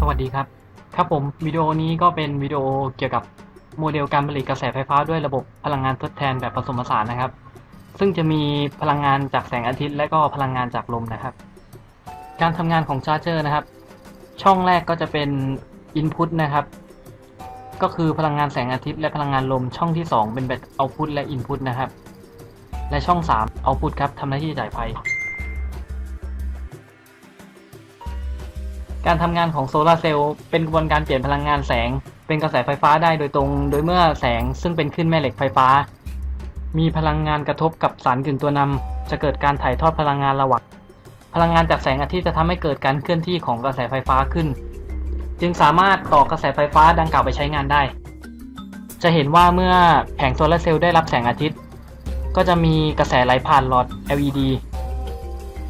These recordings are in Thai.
สวัสดีครับครับผมวิดีโอนี้ก็เป็นวิดีโอเกี่ยวกับโมเดลการผลิตกระแสไฟฟ้าด้วยระบบพลังงานทดแทนแบบผสมผสานนะครับ ซึ่งจะมีพลังงานจากแสงอาทิตย์ และก็พลังงานจากลมนะครับ การทำงานของชาร์จเจอร์นะครับ ช่องแรกก็จะเป็น Input นะครับ ก็คือพลังงานแสงอาทิตย์และพลังงานลม ช่องที่ 2 เป็นแบบ Output และ Input นะครับ และช่อง 3 Output ครับทำหน้าที่จ่ายไฟ การทำงานของโซลาร์เซลล์เป็นกระบวนการเปลี่ยนพลังงานแสง เป็นกระแสไฟฟ้าได้โดยตรง โดยเมื่อแสงซึ่งเป็นคลื่นแม่เหล็กไฟฟ้า มีพลังงานกระทบกับสารกึ่งตัวนำจะเกิดการถ่ายทอดพลังงานระหว่างพลังงานจากแสงอาทิตย์จะทำให้เกิดการเคลื่อนที่ของกระแสไฟฟ้าขึ้น จึงสามารถต่อกระแสไฟฟ้าดังกล่าวไปใช้งานได้ จะเห็นว่าเมื่อแผงโซลาร์เซลล์ได้รับแสงอาทิตย์ ก็จะมีกระแสไหลผ่านหลอด LED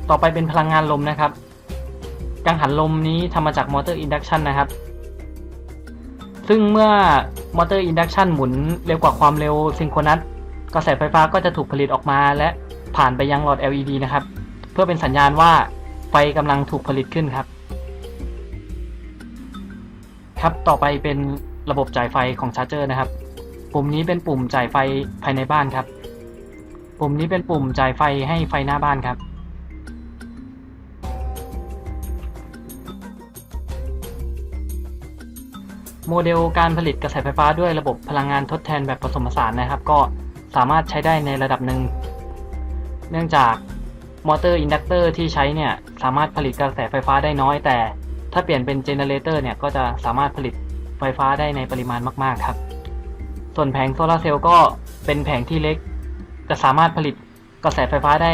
ต่อไปเป็นพลังงานลมนะครับ กังหันลมนี้ทำมาจากมอเตอร์อินดักชันนะครับ ซึ่งเมื่อมอเตอร์อินดักชันหมุนเร็วกว่าความเร็วซิงโครนัสกระแสไฟฟ้าก็จะถูกผลิตออกมา และผ่านไปยังหลอด LED นะครับ เพื่อเป็นสัญญาณว่าไฟกำลังถูกผลิตขึ้นครับ ครับต่อไปเป็นระบบจ่ายไฟของชาร์จเจอร์นะครับ ปุ่มนี้เป็นปุ่มจ่ายไฟภายในบ้านครับ ปุ่มนี้เป็นปุ่มจ่ายไฟให้ไฟหน้าบ้านครับ โมเดลการผลิตกระแสไฟฟ้าด้วยระบบพลังงานทดแทนแบบผสมผสานนะครับ ก็สามารถใช้ได้ในระดับหนึ่ง เนื่องจากมอเตอร์อินดักเตอร์ที่ใช้เนี่ยสามารถผลิตกระแสไฟฟ้าได้น้อย แต่ถ้าเปลี่ยนเป็นเจเนเรเตอร์เนี่ยก็จะสามารถผลิตไฟฟ้าได้ในปริมาณมาก ๆ ครับ ส่วนแผงโซลาร์เซลล์ก็เป็นแผงที่เล็ก จะสามารถผลิตกระแสไฟฟ้าได้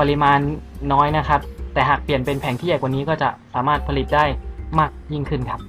ปริมาณน้อยนะครับ แต่หากเปลี่ยนเป็นแผงที่ใหญ่กว่านี้ก็จะสามารถผลิตได้มากยิ่งขึ้นครับ